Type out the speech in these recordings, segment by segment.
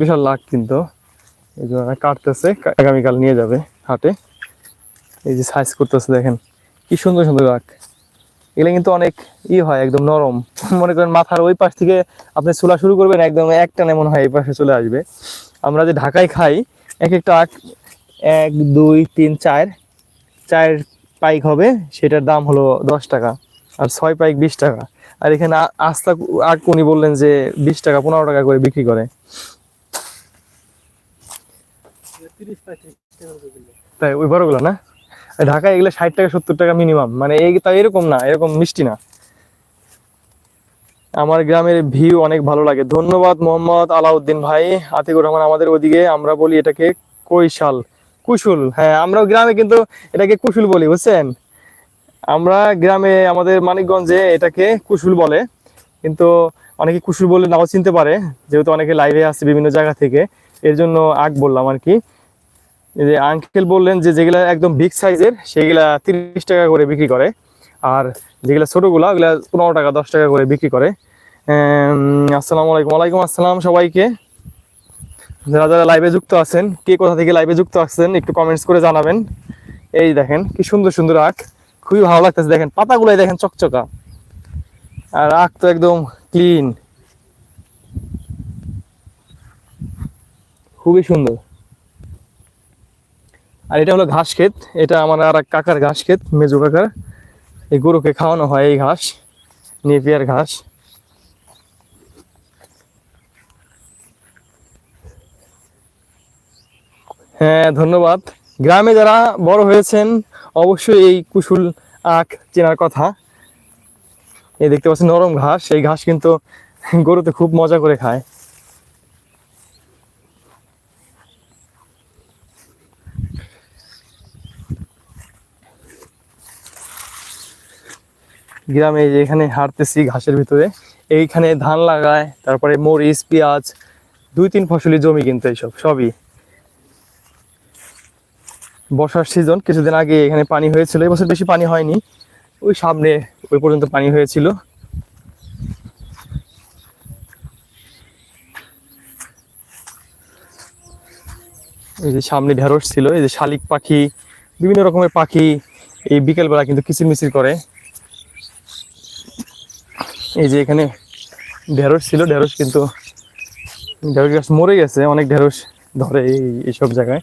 বিশাল লাখ কিন্তু। এই যে ওরা কাটতেছে আগামীকাল নিয়ে যাবে হাটে। এই যে সাইজ করতেছে, দেখেন। কি সুন্দর সুন্দর লাখ। এগুলো কিন্তু অনেক ই হয়, একদম নরম। মনে করেন মাথার ওই পাশ থেকে আপনি চুলা শুরু করবেন, একদম এক টানে মনে হয় এই পাশে চলে আসবে। আমরা যে ঢাকায় খাই, এক একটা আখ এক, দুই, তিন, চার চার পাইক হবে, সেটার দাম হলো দশ টাকা আর ছয় পাইক বিশ টাকা। আর এখানে আস্তা আখ উনি বললেন যে বিশ টাকা, পনেরো টাকা করে বিক্রি করে। তাই, ওই বড়গুলো না? ঢাকায় এগুলো ষাট টাকা, সত্তর টাকা মিনিমাম মানে এই তাও এরকম না, এরকম মিষ্টি না। আমার গ্রামের ভিউ অনেক ভালো লাগে। ধন্যবাদ মোহাম্মদ আলাউদ্দিন ভাই। আতিকুর রহমান আমাদের ওদিকে, আমরা বলি এটাকে কৈশাল। কুশুল হ্যাঁ আমরাও গ্রামে কিন্তু এটাকে কুশুল বলি, বুঝছেন? আমরা গ্রামে, আমাদের মানিকগঞ্জে এটাকে কুশুল বলে। কিন্তু অনেকে কুশুল বলে নাও চিনতে পারে, যেহেতু অনেকে লাইভে আসছে বিভিন্ন জায়গা থেকে। এর জন্য আগ বললাম আর কি। যে আঙ্কেল বললেন যে যেগুলা একদম বিগ সাইজের সেগুলা তিরিশ টাকা করে বিক্রি করে। আর যেগুলা ছোটগুলা, ওগুলা পনেরো টাকা, দশ টাকা করে বিক্রি করে। আসসালামু আলাইকুম। ওয়ালাইকুম আসসালাম সবাইকে। যারা যারা লাইভে যুক্ত আছেন, কে কোথা থেকে লাইভে যুক্ত আছেন, একটু কমেন্টস করে জানাবেন। এই দেখেন, কি সুন্দর সুন্দর আখ। খুবই ভালো লাগতেছে। দেখেন, পাতাগুলাই দেখেন চকচকা। আর আখ তো একদম ক্লিন খুবই সুন্দর। আর এটা হলো ঘাস ক্ষেত। এটা আমার আর কাকার ঘাস ক্ষেত, মেজু কাকার। এই গরুকে খাওয়ানো হয় এই ঘাস, নেপিয়ার ঘাস। হ্যাঁ ধন্যবাদ। গ্রামে যারা বড় হয়েছেন, অবশ্যই এই কুশুল আখ চেনার কথা। এই দেখতে পাচ্ছেন নরম ঘাস, এই ঘাস কিন্তু গরুতে খুব মজা করে খায়। গ্রামে এই যে এখানে হাঁটতেছি ঘাসের ভিতরে, এইখানে ধান লাগায়, তারপরে মরিচ, পেঁয়াজ, দুই তিন ফসলি জমি কিন্তু এইসব, সবই। বর্ষার সিজন কিছুদিন আগে এখানে পানি হয়েছিল, এবছর বেশি পানি হয়নি, ওই সামনে ওই পর্যন্ত পানি হয়েছিল। এই যে সামনে ঢেঁড়স ছিল, এই যে শালিক পাখি, বিভিন্ন রকমের পাখি, এই বিকেলবেলা কিন্তু কিচিরমিচির করে। এই যে এখানে ঢেঁড়স ছিল, ঢেঁড়স কিন্তু ঢেঁড়স গাছ মরে গেছে, অনেক ঢেঁড়স ধরে এই এইসব জায়গায়।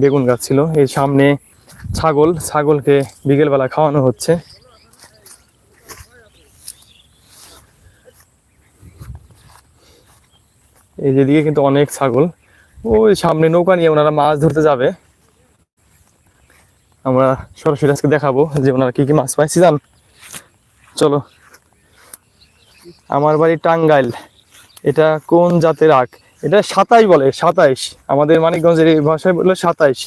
বেগুন গাছ ছিল। এই সামনে ছাগল, ছাগলকে বিকেলবেলা খাওয়ানো হচ্ছে। এই যেদিকে কিন্তু অনেক ছাগল। ওই সামনে নৌকা নিয়ে ওনারা মাছ ধরতে যাবে। আমরা সরাসরি আজকে দেখাবো যে ওনারা কি কি মাছ পায় সিজান চলো। আমার বাড়ি টাঙ্গাইল। এটা কোন জাতের আখ? এটা সাতাইশ বলে, সাতাইশ। আমাদের মানিকগঞ্জের এই ভাষায় বলল সাতাইশ।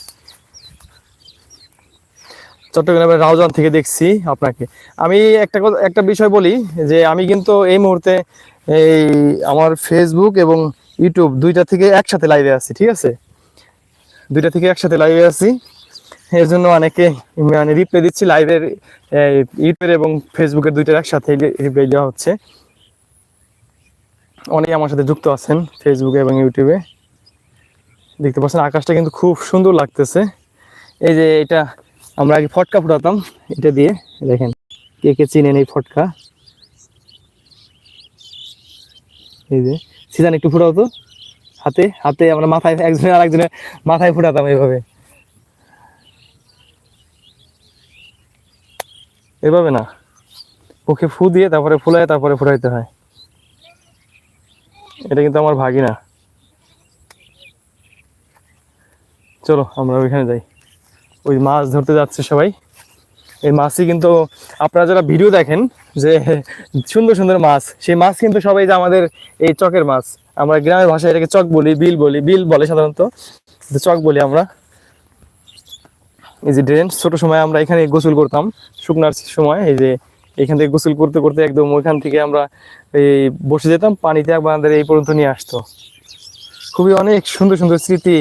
চট্টগ্রামের রাউজান থেকে দেখছি আপনাকে। আমি একটা কথা, একটা বিষয় বলি যে আমি কিন্তু এই মুহূর্তে এই আমার ফেসবুক এবং ইউটিউব দুইটা থেকে একসাথে লাইভে আছি, ঠিক আছে? দুইটা থেকে একসাথে লাইভে আছি। এর জন্য অনেকে মানে রিপ্লাই দিচ্ছি লাইভের ইউটিউবের এবং ফেসবুকের দুইটার একসাথে রিপ্লাই দেওয়া হচ্ছে। অনেকে আমার সাথে যুক্ত আছেন ফেসবুকে এবং ইউটিউবে দেখতে পাচ্ছেন, আকাশটা কিন্তু খুব সুন্দর লাগতেছে। এই যে এটা আমরা আগে ফটকা ফুটাতাম, এটা দিয়ে দেখেন কে কে চিনেন এই ফটকা। এই যে, সিজন একটু ফুটাও তো। হাতে হাতে আমরা মাথায়, একজনের আর একজনের মাথায় ফুটাতাম এইভাবে। এভাবে না, ওকে ফু দিয়ে তারপরে ফুলায়, তারপরে ফুটাইতে হয়। এটা কিন্তু আমার ভাগিনা। চলো, আমরা ওইখানে যাই। ওই মাছ ধরতে যাচ্ছে সবাই। এই মাছই কিন্তু, আপনারা যারা ভিডিও দেখেন যে সুন্দর সুন্দর মাছ, সেই মাছ কিন্তু সবাই যে আমাদের এই চকের মাছ, আমরা গ্রামের ভাষায় এটাকে চক বলি, বিল বলি, বিল বলে সাধারণত। চক বলি আমরা। এই যে ড্রেন, ছোট সময় আমরা এখানে গোসল করতাম, শুকনার সময়, এই যে এখান থেকে গোসল করতে করতে একদম ওইখান থেকে আমরা এই বসে যেতাম পানিতে আমাদের এই পর্যন্ত নিয়ে আসতো। খুবই অনেক সুন্দর সুন্দর স্মৃতি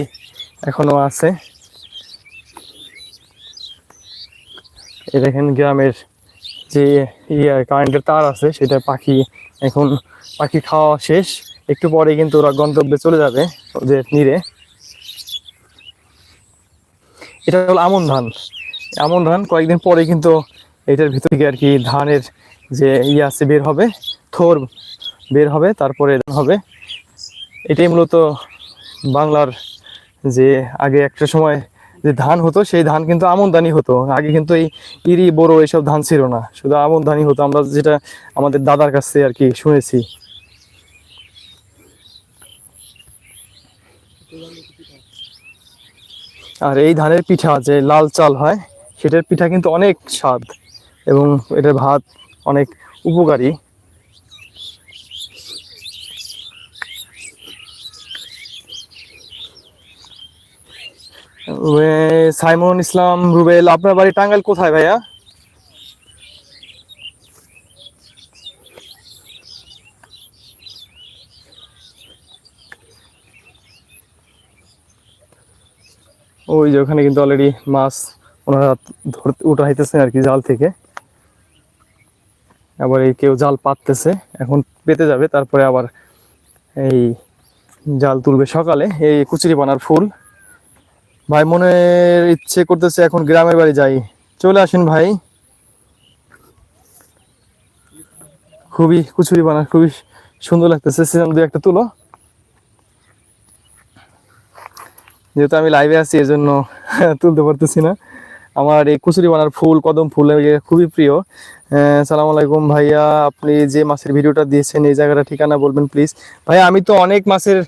এখনও আছে। এই দেখেন গ্রামের যে ইয়ে কারেন্টের তার আছে, সেটা পাখি এখন পাখি খাওয়া শেষ। একটু পরে কিন্তু ওরা গন্তব্যে চলে যাবে ওদের নিরে এটা হলো আমন ধান। আমন ধান কয়েকদিন পরে কিন্তু এটার ভিতর থেকে আর কি ধানের যে ইয়ে আছে বের হবে, থোর বের হবে, তারপরে হবে। এটাই মূলত বাংলার যে আগে একটা সময় যে ধান হতো, সেই ধান কিন্তু আমন হতো। আগে কিন্তু এই ইরি বড় এইসব ধান ছিল না। শুধু আমন হতো। আমরা যেটা আমাদের দাদার কাছে আর কি শুনেছি। আর এই ধানের পিঠা যে লাল চাল হয়, সেটার পিঠা কিন্তু অনেক স্বাদ। এবং এটার ভাত অনেক উপকারী। সাইমন ইসলাম রুবেল আপনার বাড়ি টাঙ্গাইল কোথায় ভাইয়া? ওই যে ওখানে কিন্তু অলরেডি মাছ ওনারা ধরতে উঠাইতেছে আর কি জাল থেকে। আবার এই কেউ জাল পাততেছে, এখন পেতে যাবে, তারপরে আবার এই জাল তুলবে সকালে, এই কুচুরি বানার ফুল। ভাই মনের ইচ্ছে করতেছে এখন গ্রামের বাড়ি যাই। চলে আসেন ভাই। খুবই কুচুরি বানার খুবই সুন্দর লাগতেছে, সিজন দুই একটা তুলো। যেহেতু আমি লাইভে আছি এর জন্য তুলতে পারতেছি না। আমার এই কুচুরি বানার ফুল, কদম ফুল খুবই প্রিয়। সালাম আলাইকুম ভাইয়া। আপনি যে মাছের ভিডিওটা দিয়েছেন, এই জায়গাটা ঠিকানা বলবেন প্লিজ ভাইয়া, আমি তো অনেক মাছের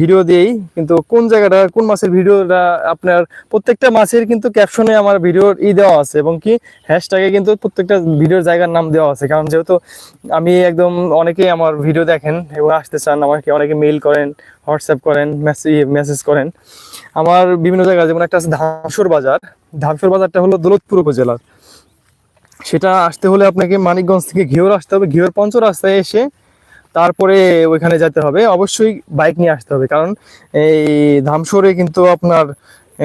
ভিডিও দিই, কিন্তু কোন জায়গাটা, কোন মাছের ভিডিওটা আপনার, প্রত্যেকটা মাছের কিন্তু ক্যাপশনে আমার ভিডিওর ই দেওয়া আছে এবং কি হ্যাশট্যাগে কিন্তু প্রত্যেকটা ভিডিওর জায়গার নাম দেওয়া আছে। কারণ যেহেতু আমি একদম অনেকেই আমার ভিডিও দেখেন এবং আসতে চান, আমাকে অনেকে মেইল করেন হোয়াটসঅ্যাপ করেন মেসেজ মেসেজ করেন। আমার বিভিন্ন জায়গায় যেমন একটা আছে ধামসর বাজার। ধামসর বাজারটা হলো দৌলতপুর উপজেলার। সেটা আসতে হলে আপনাকে মানিকগঞ্জ থেকে ঘিওর আসতে হবে। ঘিওর পঞ্চ রাস্তায় এসে তারপরে ওইখানে যেতে হবে। অবশ্যই বাইক নিয়ে আসতে হবে। কারণ এই ধামসরে কিন্তু আপনার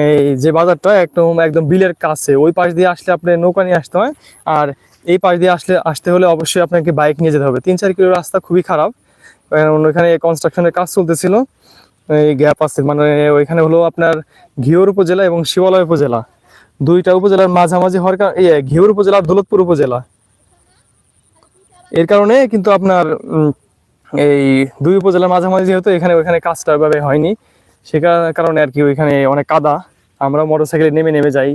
এই যে বাজারটা একদম একদম বিলের কাছে। ওই পাশ দিয়ে আসলে আপনি নৌকা নিয়ে আসতে হয়। আর এই পাশ দিয়ে আসলে, আসতে হলে অবশ্যই আপনাকে বাইক নিয়ে যেতে হবে। তিন চার কিলো রাস্তা খুবই খারাপ। কারণ ওইখানে কনস্ট্রাকশনের কাজ চলতেছিল। এই গ্যাপ আছে। মানে ওইখানে হলো আপনার ঘিওর উপজেলা এবং শিবালয় উপজেলা। দুইটা উপজেলার মাঝামাঝি হওয়ার কারণে ঘিওর উপজেলা, দৌলতপুর উপজেলা। এর কারণে কিন্তু আপনার এই দুই উপজেলার মাঝামাঝি যেহেতু এখানে ওইখানে কাজটা ওইভাবে হয়নি, সে কারণে আর কি ওইখানে অনেক কাদা। আমরা মোটরসাইকেলে নেমে নেমে যাই,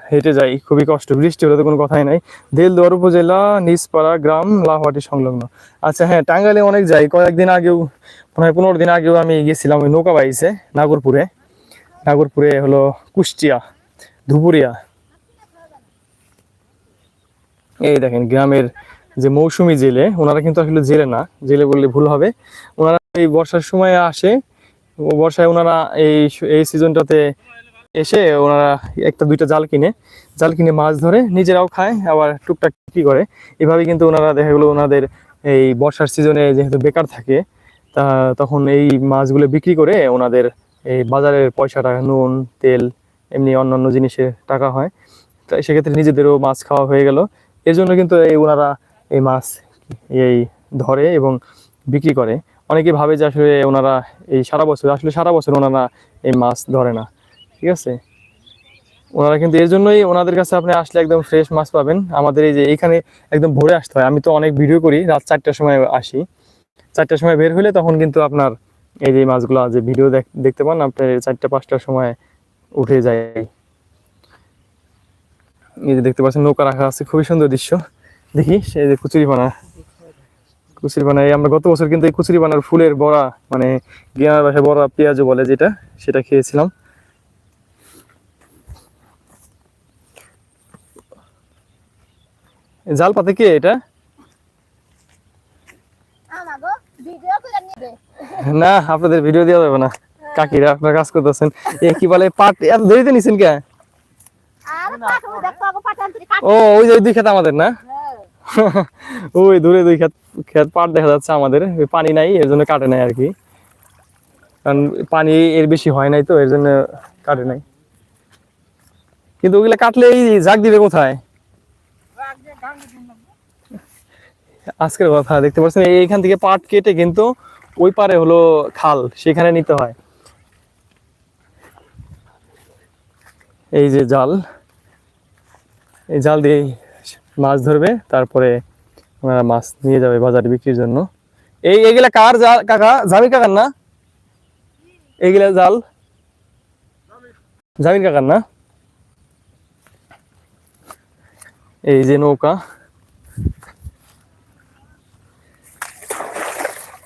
হেঁটে যাই, খুবই কষ্ট। বৃষ্টি হলে তো কোনো কথাই নাই। দেলদুয়ার উপজেলা নিজপাড়া গ্রাম লাহোয়াটি সংলগ্ন। আচ্ছা হ্যাঁ টাঙ্গাইলে অনেক যাই। কয়েকদিন আগেও, মনে পনেরো দিন আগেও আমি গেছিলাম ওই নৌকা বাইছে, নাগরপুরে। নাগরপুরে হলো কুষ্টিয়া। ধুপুরিয়া এই দেখেন, গ্রামের যে মৌসুমী জেলে, ওনারা কিন্তু আসলে জেলে না, জেলে বললে ভুল হবে। ওনারা এই বর্ষার সময় আসে, বর্ষায় ওনারা এই এই সিজনটাতে এসে ওনারা একটা দুইটা জাল কিনে জাল কিনে মাছ ধরে, নিজেরাও খায়, আবার টুকটাক কি করে। এভাবে কিন্তু ওনারা, দেখা গেলো ওনাদের এই বর্ষার সিজনে যেহেতু বেকার থাকে, তা তখন এই মাছগুলো বিক্রি করে ওনাদের এই বাজারের পয়সাটা, নুন, তেল এমনি অন্যান্য জিনিসের টাকা হয়। তাই সেক্ষেত্রে নিজেদেরও মাছ খাওয়া হয়ে গেল। এর জন্য কিন্তু এই ওনারা এই মাছ এই ধরে এবং বিক্রি করে। অনেকে ভাবে যে আসলে ওনারা এই সারা বছর, আসলে সারা বছর ওনারা এই মাছ ধরে না। ঠিক আছে? ওনারা কিন্তু এর জন্যই ওনাদের কাছে আপনি আসলে একদম ফ্রেশ মাছ পাবেন। আমাদের এই যে এইখানে একদম ভোরে আসতে হয়। আমি তো অনেক ভিডিও করি, রাত চারটার সময় আসি। চারটার সময় বের হলে তখন কিন্তু আপনার এই যে মাছগুলো যে ভিডিও দেখতে পান আপনার চারটা, পাঁচটার সময় উঠে যায়। এই যে দেখতে পাচ্ছেন নৌকা রাখা আছে খুবই সুন্দর দৃশ্য। দেখি সেই যে কুচুরিপানা কুচুরিপানা এই আমরা গত বছর কিন্তু এই কুচুরিপানার ফুলের বড়া মানে গ্রামের ভাষায় বড়া পেঁয়াজও বলে যেটা সেটা খেয়েছিলাম। জাল পাতে কে এটা? না আপনাদের ভিডিও দেওয়া যাবে না। কাকিরা আপনার কাজ করতেছেন। এ কি বলে পাট এত দেরিতে নিছেন কে? ও ওই যে দুই খেত আমাদের না? হ্যাঁ। ওই দূরে দুই খেত খেত পাট দেখা যাচ্ছে আমাদের ওই পানি নাই এর জন্য কাটে নাই আর কি। কারণ পানি এর বেশি হয় নাই তো এর জন্য কাটে নাই। কিন্তু ওগুলা কাটলে এই জাগ দিবে কোথায়? আজকের কথা দেখতে পাচ্ছেন এইখান থেকে পাট কেটে কিন্তু ওই পারে হলো খাল সেখানে নিতে হয়। এই যে জাল, এই জাল দিয়ে মাছ ধরবে, তারপরে ওনারা মাছ নিয়ে যাবে বাজারে বিক্রির জন্য। এই এগুলা কার জাল কাকা? জামির কাকার না? এগুলা জাল? জামির কাকার না? এই যে নৌকা।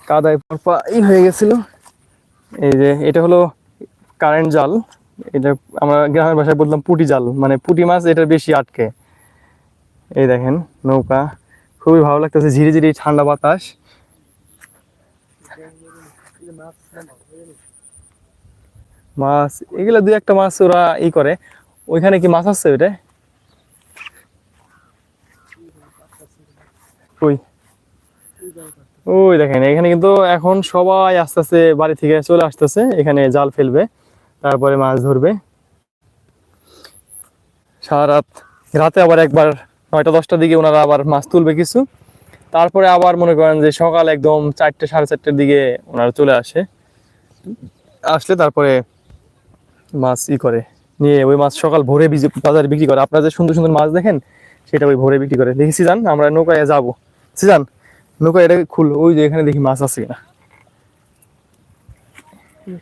কাদায় পরপা এই হয়ে গেছিল। এই যে, এটা হলো কারেন্ট জাল। এটা আমরা গ্রামের ভাষায় বললাম পুটি জাল মানে পুটি মাছ এটা বেশি আটকে। এই দেখেন, নৌকা, খুবই ভালো লাগতেছে, ঝিরি ঝিরি ঠান্ডা বাতাস। মাছ, এগুলো দুই একটা মাছ ওরা ই করে। ওইখানে কি মাছ আছে ওইটা? ওই ওই দেখেন, এখানে কিন্তু এখন সবাই আস্তে আস্তে বাড়ি থেকে চলে আসতেছে, এখানে জাল ফেলবে। তারপরে মাছ ধরবে। সারা রাত রাতে আবার একবার, নয়টা, দশটার দিকে ওনারা আবার মাছ তুলবে কিছু। তারপরে আবার মনে করেন যে সকাল একদম চারটে, সাড়ে চারটের দিকে ওনারা চলে আসে। আসলে তারপরে মাছ ই করে, নিয়ে ওই মাছ সকাল ভোরে বাজারে বিক্রি করে। আপনারা যে সুন্দর সুন্দর মাছ দেখেন, সেটা ওই ভোরে বিক্রি করে। দেখি সিজান, আমরা নৌকায় যাব। সিজান নৌকা এটা খুল, ওই যে এখানে দেখি মাছ আছে কিনা।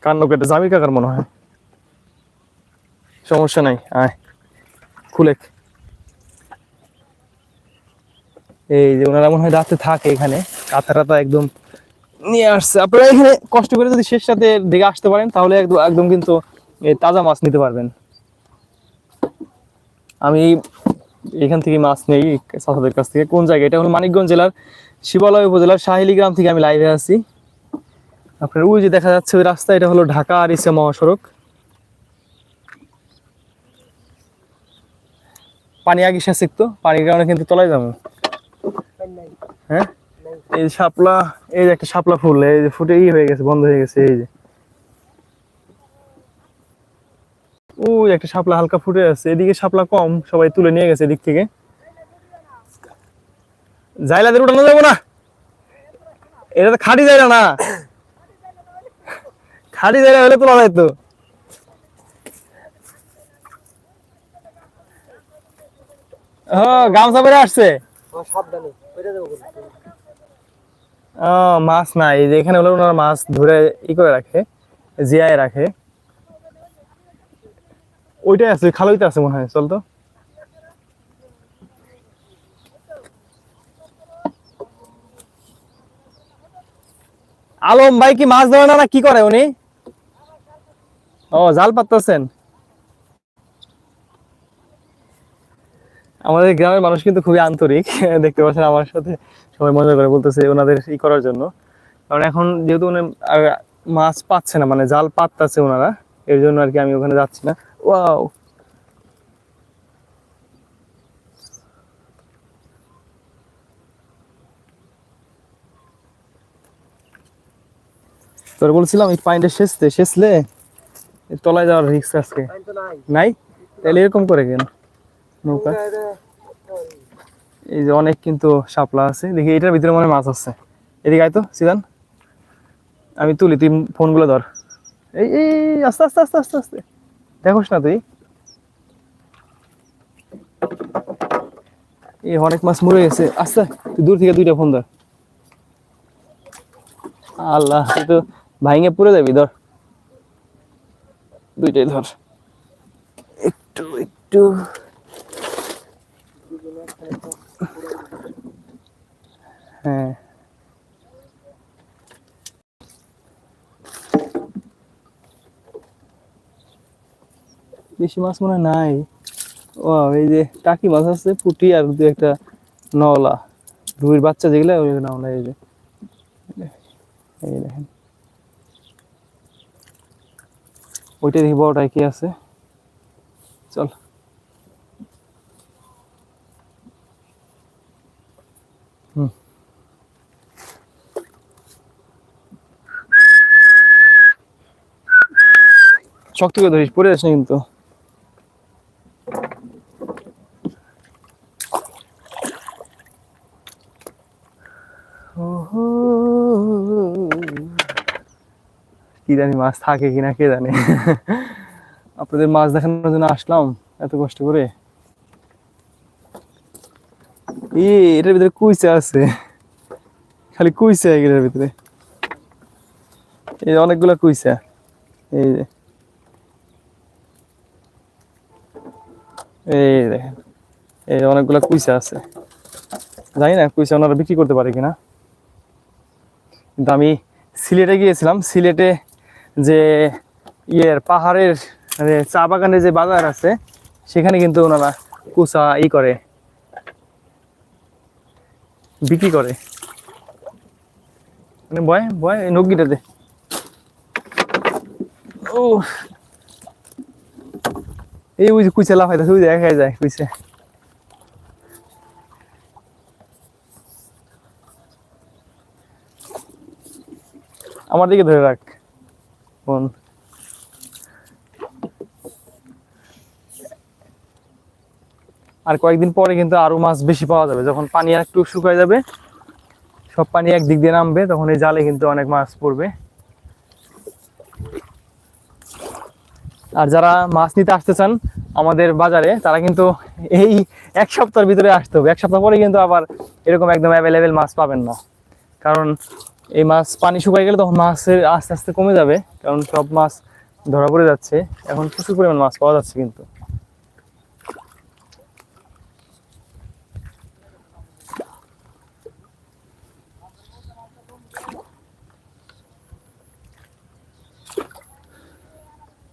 কার নৌকা এটা জামির কাকার মনে হয়। সমস্যা নাই, আয়। খুলে এই যে ওনারা মনে হয় রাতে থাকে এখানে কাঁথা টাথা একদম নিয়ে আসছে। আপনারা এখানে কষ্ট করে যদি শেষ সাথে দিকে আসতে পারেন, তাহলে একদম একদম কিন্তু তাজা মাছ নিতে পারবেন। আমি এখান থেকে মাছ নেই, চাচাদের কাছ থেকে। কোন জায়গায় এটা হলো মানিকগঞ্জ জেলার শিবালয় উপজেলার সাহিলি গ্রাম থেকে আমি লাইভে আছি। আপনার ওই যে দেখা যাচ্ছে ওই রাস্তা, এটা হলো ঢাকা আর ইসে মহাসড়ক। পানি আগে শেষ তো পানির কারণে কিন্তু তলায় যাব। হ্যাঁ? এই যে শাপলা, এই যে একটা শাপলা ফুল, এই যে ফুটে হয়ে গেছে, বন্ধ হয়ে গেছে, এই যে। একটা হালকা ফুটে আছে, এদিকে শাপলা কম, সবাই তুলে নিয়ে গেছে এদিক থেকে। জাইলাদের উঠানো যাব না। এটা তো খাটি জায়গা না। খাটি জায়গা হলে তোলা যায় তো হ্যাঁ গামছা পরে আসছে? ও মাছ নাই যে এখানে হলো ওনারা মাছ ধরে ই করে রাখে জিয়ায় রাখে। ওইটাই আছে খালইতে আছে মনে হয় চল তো। আলম ভাই কি মাছ ধরে না না কি করে উনি? ও জাল পাততেছেন। আমাদের গ্রামের মানুষ কিন্তু খুবই আন্তরিক। দেখতে পাচ্ছেন আমার সাথে সবাই মজা করে বলতেছে ওনাদের ই করার জন্য। কারণ এখন যেহেতু উনি আর মাছ পাচ্ছে না মানে জাল পাততেছে ওনারা এর জন্য আর কি আমি ওখানে যাচ্ছি না। ওয়াও! তোর বলছিলাম এই পানিটা শেষতে শেষলে তলায় যাওয়ার রিস্ক আছে। নাই? তাহলে এরকম করে কেন? নৌকা। এই যে অনেক কিন্তু শাপলা আছে। দেখি এটার ভিতরে মনে মাছ আছে। এদিকে আয় তো সিদান আমি তুলি, তুই ফোনগুলো ধর। এই এই আস্তে আস্তে আস্তে আস্তে আস্তে। দেখোস না তুই। এই অনেক মাছ মরে গেছে। আস্তে, তুই দূর থেকে দুইটা ফোন ধর। আল্লাহ, তুই তো ভাইঙে পড়ে যাবি, ধর। দুইটাই ধর। একটু একটু। হ্যাঁ। বেশি মাছ মনে নাই। ও এই যে টাকি মাছ আছে, পুঁটি আর দু একটা নওলা। রুইর বাচ্চা যেগুলো, ওই নওলা, এই যে। দেখেন। ওইটা দেখি বড়টায় কি আছে? চল। শক্ত করে ধরিস, পড়ে যাস না কিন্তু। ওহো। জানি মাছ থাকে কিনা, কে জানে। আপনাদের মাছ দেখানোর জন্য আসলাম, এত কষ্ট করে। ই এটার ভিতরে কুইচা আছে। খালি কুইচা এগুলোর ভিতরে। এই অনেকগুলা কুইচা এই যে। এই দেখেন, এই অনেকগুলা কুইচা আছে। জানি না কুইচা ওনারা বিক্রি করতে পারে কিনা। কিন্তু আমি সিলেটে গিয়েছিলাম, সিলেটে যে ইয়ের পাহাড়ের মানে চা বাগানের যে বাজার আছে, সেখানে কিন্তু ওনারা কুচা ই করে, বিক্রি করে। মানে বয় বয়, এই নগ্গিটাতে। ও এই ওই যে কুইচা লাফাইতেছে ওই দেখা যায় কুইচা আমার দিকে ধরে রাখ ফোন আর কয়েকদিন পরে কিন্তু আরও মাছ বেশি পাওয়া যাবে। যখন পানি একটু শুকায় যাবে, সব পানি একদিক দিয়ে নামবে, তখন এই জালে কিন্তু অনেক মাছ পড়বে। আর যারা মাছ নিতে আসতে চান আমাদের বাজারে, তারা কিন্তু এই এক সপ্তাহের ভিতরে আসতে হবে। এক সপ্তাহ পরে কিন্তু আবার এরকম একদম অ্যাভেলেবেল মাছ পাবেন না। কারণ এই মাছ পানি শুকাই গেলে তখন মাছের আস্তে আস্তে কমে যাবে, কারণ সব মাছ ধরা পড়ে যাচ্ছে। এখন প্রচুর পরিমাণ মাছ পাওয়া যাচ্ছে কিন্তু।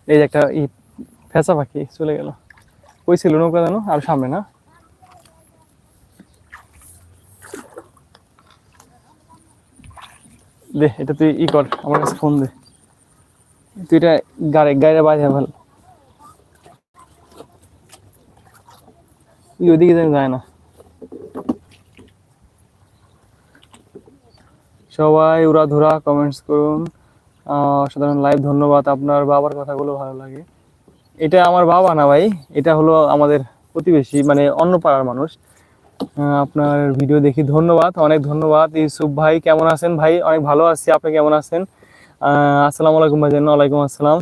এই যে একটা ই ফেঁচা পাখি চলে গেল। কই ছিল নৌকা জানো আর সামনে না। দে, এটা তুই ই কর, আমার কাছে ফোন দে। তুই এটা গাড়ি, গাড়িটা বাজে ভালো যেন যায় না। সবাই উড়াধুরা কমেন্টস করুন। আহ, অসাধারণ লাইভ ধন্যবাদ। আপনার বাবার কথাগুলো ভালো লাগে। এটা আমার বাবা না ভাই এটা হলো আমাদের প্রতিবেশী মানে অন্য পাড়ার মানুষ আপনার ভিডিও দেখি ধন্যবাদ অনেক ধন্যবাদ। ইউসুফ ভাই কেমন আছেন ভাই? অনেক ভালো আছি আপনি কেমন আছেন? আসসালামু আলাইকুম ভাই ওয়ালাইকুম আসসালাম।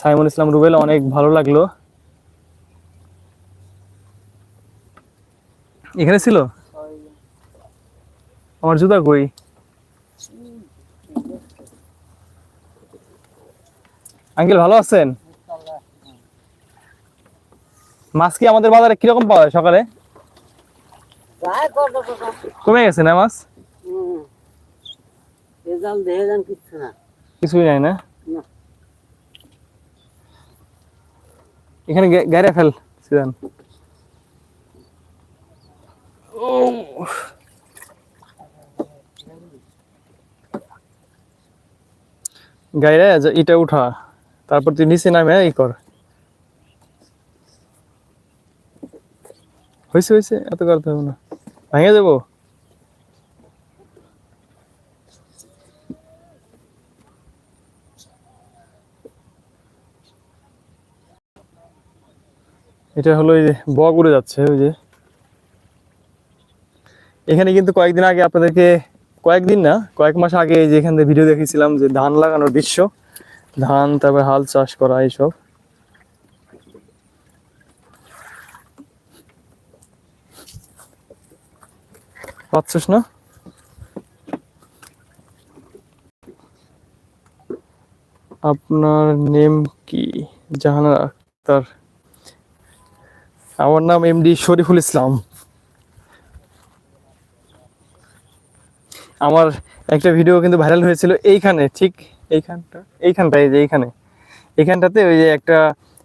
সাইমুল ইসলাম রুবেল অনেক ভালো লাগল। এখানে ছিল? আমার জুতা কই? আঙ্কেল ভালো আছেন? মাছ কি আমাদের বাজারে কীরকম পাওয়া যায় সকালে? কমে গেছে না মাছ? কিছুই নাই না। এখানে গাড়ি ফেল সিদান গাড়ি এটা উঠা। তারপর তুই নিচে নামে ই কর। হয়েছে হয়েছে এত করতে হবে না। ভেঙে যাব এটা হলো এই যে বগ উড়ে যাচ্ছে, ওই যে। এখানে কিন্তু কয়েকদিন আগে আপনাদেরকে, কয়েকদিন না, কয়েক মাস আগে এই যে এখান থেকে ভিডিও দেখেছিলাম যে ধান লাগানোর দৃশ্য। ধান, তারপর হাল চাষ করা, এইসব। পাচ্ছিস না? আপনার নেম কি? জাহানারা আক্তার। আমার নাম এমডি শরীফুল ইসলাম। আমার একটা ভিডিও কিন্তু ভাইরাল হয়েছিল এইখানে, ঠিক এইখানটা? এইখানটায় এই যে এইখানে। এইখানটাতে ওই যে একটা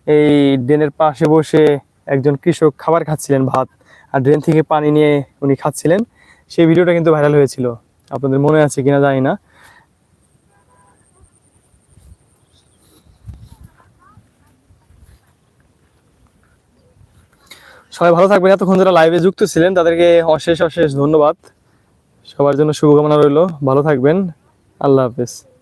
এই ড্রেনের পাশে বসে একজন কৃষক খাবার খাচ্ছিলেন ভাত, আর ড্রেন থেকে পানি নিয়ে উনি খাচ্ছিলেন। সেই ভিডিওটা কিন্তু ভাইরাল হয়েছিল। আপনাদের মনে আছে কিনা জানি না। সবাই ভালো থাকবেন। এতক্ষণ যারা লাইভে যুক্ত ছিলেন, তাদেরকে অশেষ অশেষ ধন্যবাদ। সবার জন্য শুভকামনা রইল। ভালো থাকবেন। আল্লাহ হাফেজ।